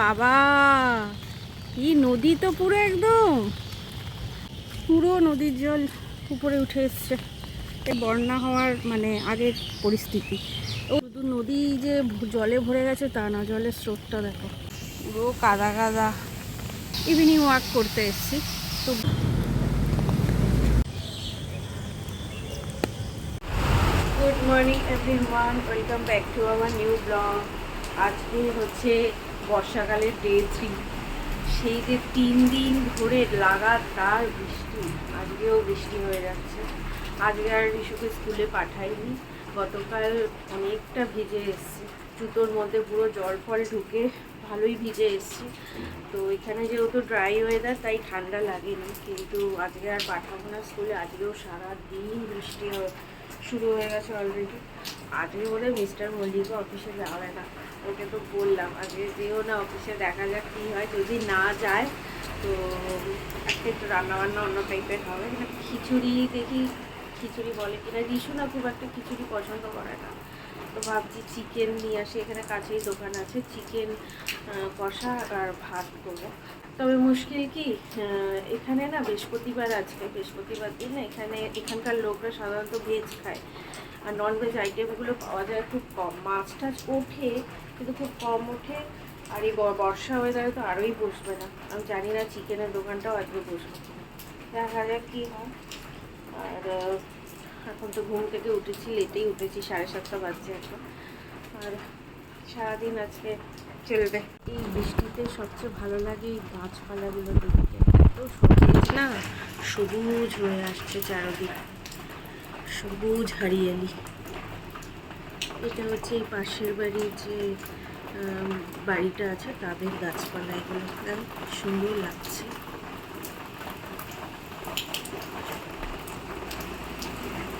বাবা কি নদী তো পুরো একদম। পুরো নদীর জল উপরে উঠে এসছে। বন্যা হওয়ার মানে আগের পরিস্থিতি। শুধু নদী যে জলে ভরে গেছে তা না, জলের স্রোতটা দেখো। পুরো কাদা কাদা। ইভিনিং ওয়াক করতে এসছি। তো good morning everyone welcome back to our new blog আজকে হচ্ছে বর্ষাকালের ডে থ্রি সেই যে তিন দিন ধরে লাগাতার বৃষ্টি। আজকেও বৃষ্টি হয়ে যাচ্ছে। আজকে আর রিশুকে স্কুলে পাঠাইনি। গতকাল অনেকটা ভিজে এসেছি। জুতোর মধ্যে পুরো জল ফল ঢুকে ভালোই ভিজে এসেছি। তো এখানে যেহেতু ড্রাই ওয়েদার তাই ঠান্ডা লাগেনি। কিন্তু আজকে আর পাঠাবো না স্কুলে। আজকেও সারা দিন বৃষ্টি হয়ে। শুরু হয়ে গেছে অলরেডি আজকে বলে মিস্টার মল্লিকও অফিসে যাবে না। ওকে তো বললাম, আজকে যেও না অফিসে দেখা যাক কী হয়। যদি না যায়, তো একটা একটু রান্নাবান্না অন্য টাইপের হবে। খিচুড়ি দেখি, খিচুড়ি বলে কিনা। রিসু না খুব একটা খিচুড়ি পছন্দ করে না। তো ভাবছি চিকেন নিয়ে আসি। এখানে কাছেই দোকান আছে। চিকেন কষা আর ভাত করব। তবে মুশকিল কি এখানে না বৃহস্পতিবার আজকে। বৃহস্পতিবার দিন এখানে এখানকার লোকরা সাধারণত ভেজ খায়। আর নন ভেজ আইটেমগুলো পাওয়া যায় খুব কম। মাছ টাছ ওঠে, কিন্তু খুব কম ওঠে। আর এই বর্ষা ওয়েদারে তো আরোই বসবে না। আমি জানি না চিকেনের দোকানটাও আজকে বসবে দেখা যাক কী হয়। আর এখন তো ঘুম থেকে উঠেছি, লেটেই উঠেছি, সাড়ে সাতটা বাজছে এখন। আর সারাদিন আজকে চলবে এই বৃষ্টিতে সবচেয়ে ভালো লাগে এই গাছপালাগুলো দেখতে। এত সবুজ না? সবুজ হয়ে আসছে চারদিক। সবুজ হারিয়ালি। এটা হচ্ছে এই পাশের বাড়ির যে বাড়িটা আছে, তাদের গাছপালা এগুলো। সুন্দর লাগছে।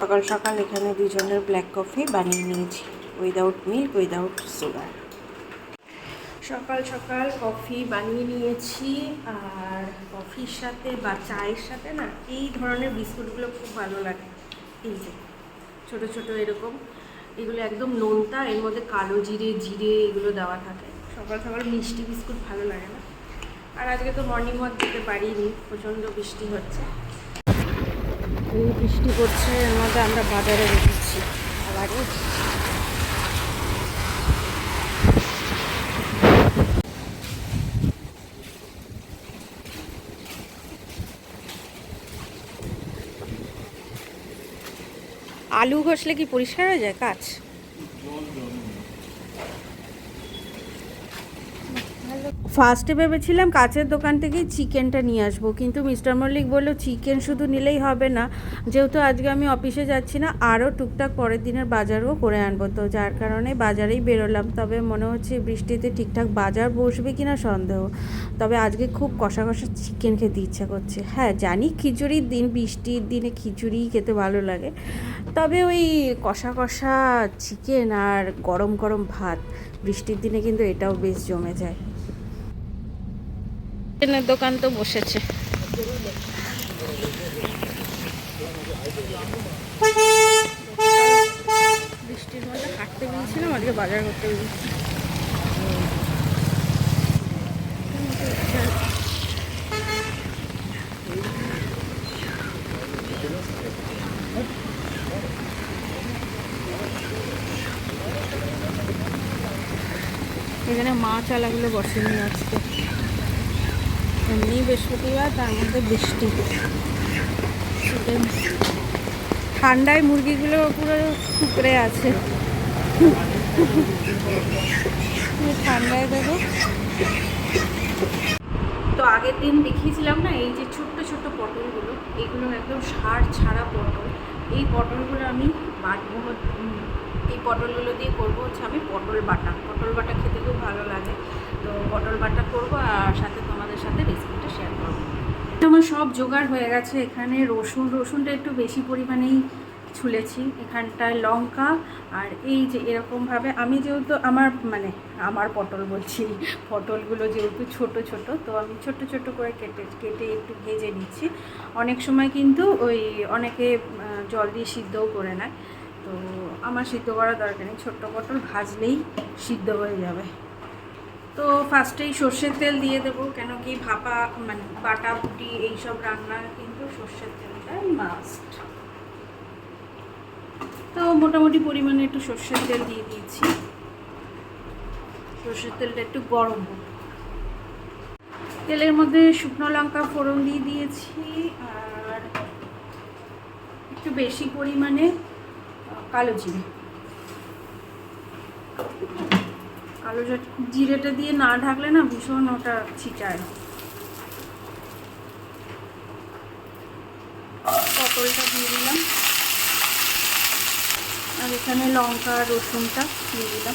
সকাল সকাল এখানে দুজনের ব্ল্যাক কফি বানিয়ে নিয়েছি উইদাউট মিল্ক উইদাউট সুগার সকাল সকাল কফি বানিয়ে নিয়েছি, আর কফির সাথে বা চায়ের সাথে না, এই ধরনের বিস্কুটগুলো খুব ভালো লাগে, এই যে, ছোট ছোট এরকম। এগুলো একদম নোনতা, এর মধ্যে কালো জিরে জিরে এগুলো দেওয়া থাকে। সকাল সকাল মিষ্টি বিস্কুট ভালো লাগে না। আর আজকে তো মর্নিং ওয়াক যেতে পারিনি, প্রচণ্ড বৃষ্টি হচ্ছে। এই বৃষ্টি পড়ছে, এর মধ্যে আমরা বাজারে বেরোচ্ছি। আবারও আলু ঘষলে কি পরিষ্কার হয়ে যায় কাজ? ফার্স্টে ভেবেছিলাম কাছের দোকান থেকেই চিকেনটা নিয়ে আসব, কিন্তু মিস্টার মল্লিক বলল, চিকেন শুধু নিলেই হবে না। যেহেতু আজকে আমি অফিসে যাচ্ছি না আরও টুকটাক পরের দিনের বাজারও করে আনব তো। যার কারণে বাজারেই বেরোলাম। তবে মনে হচ্ছে বৃষ্টিতে ঠিকঠাক বাজার বসবে কি না সন্দেহ। তবে আজকে খুব কষা কষা চিকেন খেতে ইচ্ছা করছে। হ্যাঁ জানি খিচুড়ির দিন, বৃষ্টির দিনে খিচুড়ি খেতে ভালো লাগে। তবে ওই কষা কষা চিকেন আর গরম গরম ভাত, বৃষ্টির দিনে কিন্তু এটাও বেশ জমে যায়। চিকেনের দোকান তো বসেছে। বৃষ্টির মধ্যে হাঁটতে বেরিয়েছিলাম আজকে বাজার করতে বেরিয়েছি এখানে মাছ আলাগুলো বসেনি আজকে। এমনি বৃহস্পতিবার, তার মধ্যে বৃষ্টি। ঠান্ডায় মুরগিগুলো পুরো কুকড়ে আছে। ঠান্ডায় দেবো তো আগের দিন দেখিয়েছিলাম না, এই যে ছোট্ট ছোট্ট পটলগুলো, এগুলো একদম সার ছাড়া পটল। এই পটলগুলো আমি বাটবো এই পটলগুলো দিয়ে করব হচ্ছে আমি পটল বাটা। পটল বাটা খেতে খুব ভালো লাগে। তো পটল বাটা করব আর সাথে তোমাদের সাথে রেসিপিটা শেয়ার করব। আমার সব জোগাড় হয়ে গেছে। এখানে রসুন, রসুনটা একটু বেশি পরিমাণেই ছুলেছি। এখানটায় লঙ্কা আর এই যে এরকমভাবে আমি যেহেতু আমার মানে আমার পটল বলছি, পটলগুলো যেহেতু ছোট ছোট, তো আমি ছোট ছোট করে কেটে কেটে একটু ভেজে নিচ্ছি। অনেক সময় কিন্তু ওই অনেকে জল দিয়ে সিদ্ধও করে নেয়। তো আমার সিদ্ধ করার দরকার নেই। ছোট্ট পটল ভাজলেই সিদ্ধ হয়ে যাবে। তো ফার্স্টেই সর্ষের তেল দিয়ে দেবো, কেন কি ভাপা মানে বাটা, বুটি, এইসব রান্না কিন্তু সর্ষের তেলটাই মাস্ট তো মোটামুটি পরিমাণে একটু সর্ষের তেল দিয়ে দিয়েছি। সর্ষের তেলটা একটু গরম হোক। তেলের মধ্যে শুকনো লঙ্কা ফোড়ন দিয়ে দিয়েছি, আর একটু বেশি পরিমাণে কালো জিরে। কালো জিরেটা দিয়ে না ঢাকলে না ভীষণ ওটা ছিটায়। পটলটা দিয়ে দিলাম। আর এখানে লঙ্কা, রসুনটা দিয়ে দিলাম।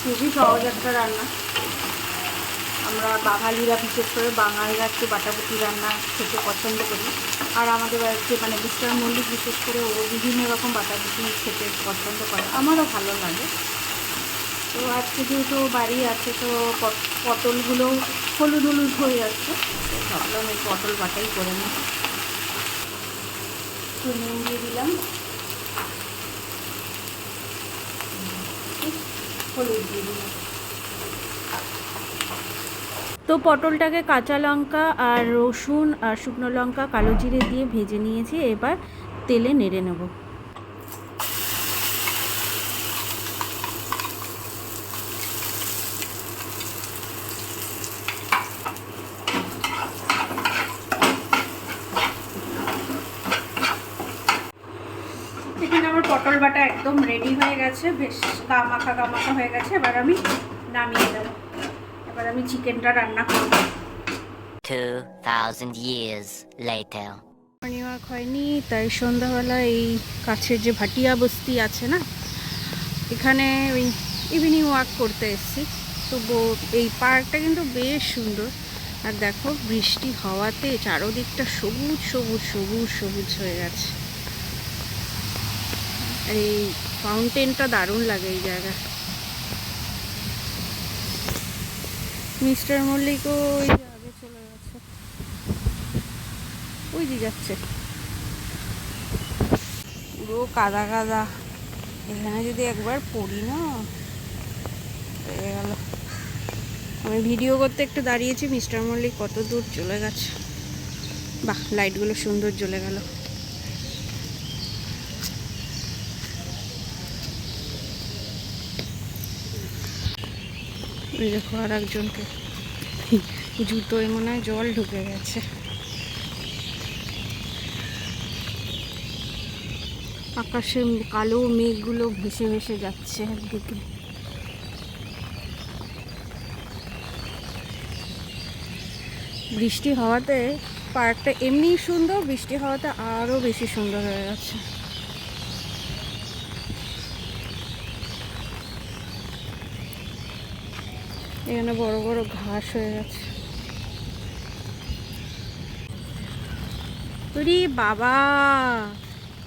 খুবই সহজ একটা রান্না। আমরা বাঙালিরা, বিশেষ করে বাঙালিরা একটু বাটাবাটি রান্না খেতে পছন্দ করি। আর আমাদের বাড়িতে মানে মিস্টার মল্লিক বিশেষ করে ও বিভিন্ন রকম বাটাবাটি খেতে পছন্দ করে। আমারও ভালো লাগে। তো আজকে যেহেতু বাড়ি আছে তো পট- পটলগুলো হলুদ হলুদ হয়ে যাচ্ছে। তো ভাবলাম এই পটল বাটাই করে নিই। একটু নুন দিয়ে দিলাম। হলুদ দিয়ে দিলাম। তো পটলটাকে কাঁচা লঙ্কা আর রসুন আর শুকনো লঙ্কা কালো জিরে দিয়ে ভেজে নিয়েছি। এবার তেলে নেড়ে নেব এখানে আমার পটল বাটা একদম রেডি হয়ে গেছে। বেশ গামাখা গামাখা হয়ে গেছে। এবার আমি নামিয়ে দেবো। এবার আমি চিকেনটা রান্না করব। 2,000 years later. মর্নিং ওয়াক হয়নি তাই সন্ধ্যাবেলা এই কাছের যে ভাটিয়া বস্তি আছে না এখানে ওই ইভিনিং ওয়াক করতে এসেছি। তো এই পার্কটা কিন্তু বেশ সুন্দর। আর দেখো বৃষ্টি হওয়াতে চারোদিকটা সবুজ সবুজ সবুজ সবুজ হয়ে গেছে। এই ফাউন্টেনটা দারুণ লাগে এই জায়গা মিস্টার মল্লিকও ওই যে আগে চলে গেছে। ওই যে যাচ্ছে। পুরো কাদা কাদা। এখানে যদি একবার পড়ি না, হয়ে গেল। আমি ভিডিও করতে একটু দাঁড়িয়েছি, মিস্টার মল্লিক কত দূর চলে গেছে। বাহ লাইটগুলো সুন্দর জ্বলে গেল। দেখো আর একজনকে। জুতোয় মনে হয় জল ঢুকে গেছে। আকাশে কালো মেঘগুলো ভেসে ভেসে যাচ্ছে একদিকে। বৃষ্টি হওয়াতে পার্কটা এমনি সুন্দর, বৃষ্টি হওয়াতে আরও বেশি সুন্দর হয়ে গেছে এখানে বড় বড় ঘাস হয়ে গেছে। ওরে বাবা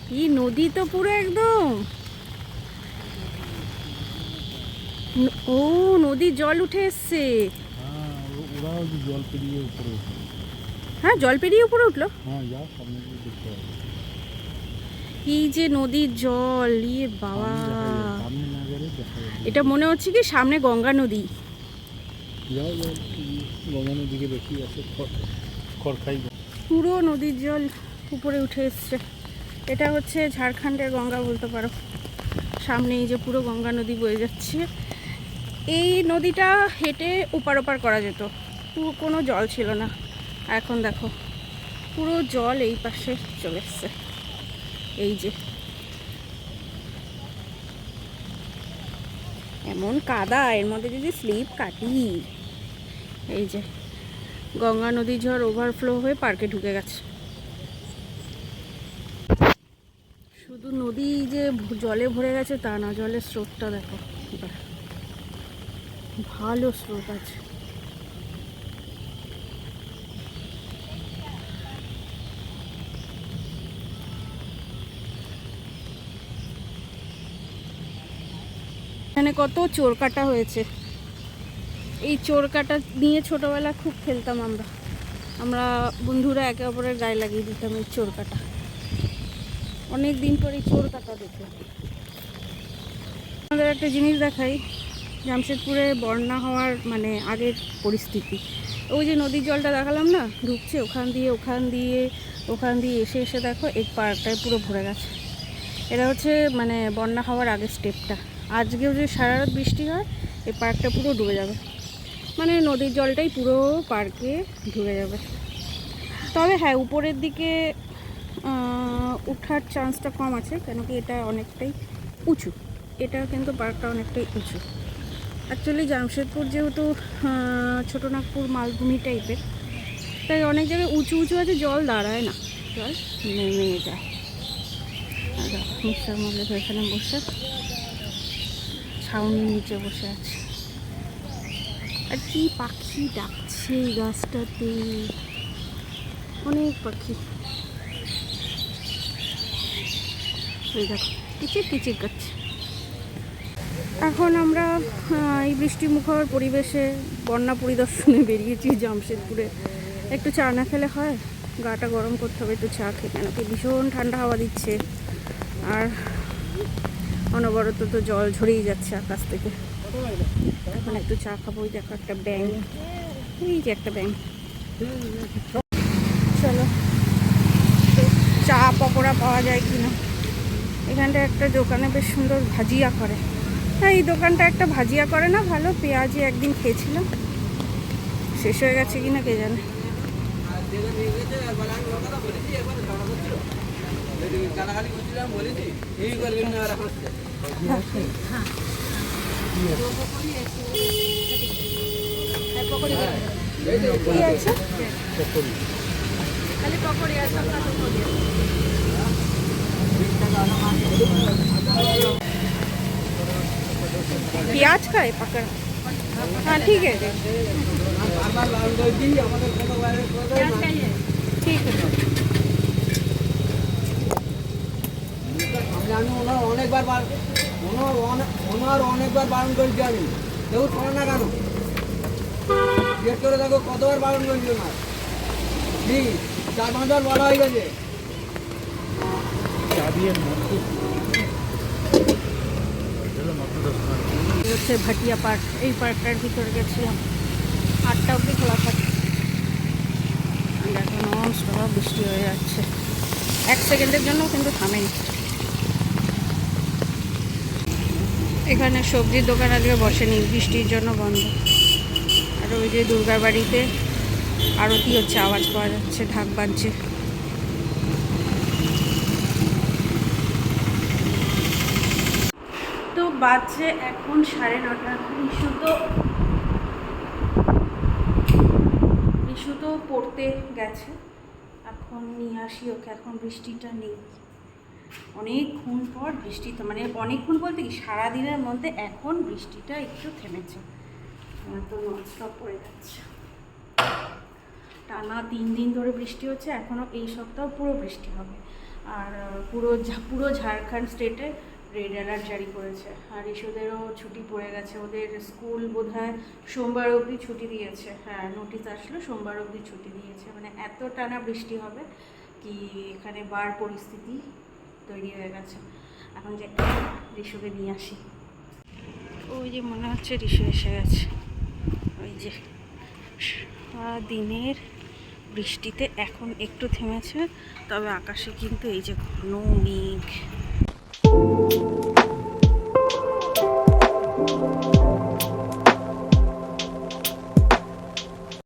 কি নদী তো পুরো একদম। ও নদীর জল উঠে এসছে। হ্যাঁ জল পেরিয়ে উপরে হ্যাঁ জল পেরিয়ে উপরে উঠল। এই যে নদীর জল ইয়ে বাবা। এটা মনে হচ্ছে কি সামনে গঙ্গা নদী। যাও যাও গঙ্গানোর দিকে বেশি আছে খড়খাই পুরো নদীর জল উপরে উঠে এসছে। এটা হচ্ছে ঝাড়খণ্ডের গঙ্গা বলতে পারো। সামনে এই যে পুরো গঙ্গা নদী বয়ে যাচ্ছে। এই নদীটা হেঁটে ওপার ওপার করা যেত। পুরো কোনো জল ছিল না। এখন দেখো, পুরো জল এই পাশে চলে এসছে। এই যে এমন কাদা, এর মধ্যে যদি স্লিপ কাটি। এই যে, গঙ্গা নদীর ঝড় ওভারফ্লো হয়ে পার্কে ঢুকে গেছে। শুধু নদী যে জলে ভরে গেছে, তা না, জলের স্রোতটা দেখো। ভালো স্রোত আছে। এখানে কত চোর কাটা হয়েছে। এই চোর কাটা নিয়ে ছোটবেলা খুব খেলতাম আমরা। আমরা বন্ধুরা একে অপরের গায়ে লাগিয়ে দিতাম এই চোর কাটা। অনেক দিন পরে এই চোর কাটা দেখে আমাদের একটা জিনিস দেখাই, জামশেদপুরে বন্যা হওয়ার মানে আগের পরিস্থিতি। ওই যে নদীর জলটা দেখালাম না, ঢুকছে ওখান দিয়ে ওখান দিয়ে ওখান দিয়ে এসে এসে দেখো এই পার্কটায় পুরো ভরে গেছে। এটা হচ্ছে মানে বন্যা হওয়ার আগের স্টেপটা আজকেও যে সারা রাত বৃষ্টি হয় এই পার্কটা পুরো ডুবে যাবে। মানে নদীর জলটাই পুরো পার্কে ঢুকে যাবে। তবে হ্যাঁ উপরের দিকে ওঠার চান্সটা কম আছে কেন কি এটা অনেকটাই উঁচু। এটা কিন্তু পার্কটা অনেকটাই উঁচু। অ্যাকচুয়ালি জামশেদপুর যেহেতু আহ, ছোটনাগপুর মালভূমি টাইপের তাই অনেক জায়গায় উঁচু উঁচু আছে জল দাঁড়ায় না। জল নেমে যায়। আর মিস্টার এখানে বসে। ছাউনির নিচে বসে আছে। আর কি পাখি ডাকছে এই গাছটাতে? অনেক পাখি। ওই দেখো কিচির কিচির করছে এখন আমরা এই বৃষ্টিমুখর পরিবেশে বন্যা পরিদর্শনে বেরিয়েছি জামশেদপুরে। একটু চা না খেলে হয়? গাটা গরম করতে হবে, একটু চা খেয়ে কেন ভীষণ ঠান্ডা হাওয়া দিচ্ছে। আর অনবরত তো জল ঝরেই যাচ্ছে আকাশ থেকে। এখন একটু চা খাব, ওই দেখো একটা ব্যাং এই যে একটা ব্যাং চলো। চা পকোড়া পাওয়া যায় কি না এখানটা একটা দোকানে বেশ সুন্দর ভাজিয়া করে। হ্যাঁ এই দোকানটা একটা ভাজিয়া করে না, ভালো? পেঁয়াজি একদিন খেয়েছিলাম। শেষ হয়ে গেছে কি না কে জানে কি আছে খালি পকোড়ি আছে আপনার পকোড়ি আছে। प्याज का है पकड़ हाँ ठीक है ठीक है আমি ওনার অনেকবার বার ওনার অনেক ওনার অনেকবার বারণ করেছি আমি। কেউ শোনে না কেন? জিজ্ঞেস করে দেখো কতবার বারণ করেছি ওনার। ঠিক চার পাঁচবার বলা হয়ে গেছে। হচ্ছে ভাটিয়া পার্ক। এই পার্কটার ভিতরে গেছিলাম। আটটা অব্দি খোলা থাকে। আর এখন নন বৃষ্টি হয়ে যাচ্ছে। এক সেকেন্ডের জন্য কিন্তু থামেনি। এখানে সবজির দোকান আজকে বসেনি, বৃষ্টির জন্য বন্ধ। আর ওই যে দুর্গার বাড়িতে আরতি হচ্ছে, আওয়াজ পাওয়া যাচ্ছে, ঢাক বাজছে। তো বাজছে এখন সাড়ে নটা। রিশু তো রিশু তো পড়তে গেছে। এখন নিয়ে আসি ওকে, এখন বৃষ্টিটা নেই। অনেকক্ষণ পর বৃষ্টি তো মানে অনেকক্ষণ বলতে কি সারাদিনের মধ্যে এখন বৃষ্টিটা একটু থেমেছে। তো ননস্টপ পড়ে যাচ্ছে। টানা তিন দিন ধরে বৃষ্টি হচ্ছে এখনও এই সপ্তাহ পুরো বৃষ্টি হবে। আর পুরো পুরো ঝাড়খণ্ড স্টেটে রেড অ্যালার্ট জারি করেছে। আর ইস্যুদেরও ছুটি পড়ে গেছে, ওদের স্কুল বোধহয় সোমবার অবধি ছুটি দিয়েছে। হ্যাঁ নোটিশ আসলো, সোমবার অবধি ছুটি দিয়েছে। মানে এত টানা বৃষ্টি হবে কি এখানে বার পরিস্থিতি। তৈরি হয়ে গেছে। এখন যে ঋষুকে নিয়ে আসি। ওই যে মনে হচ্ছে ঋষু এসে গেছে। ওই যে দিনের বৃষ্টিতে এখন একটু থেমেছে, তবে আকাশে কিন্তু এই যে ঘন মেঘ।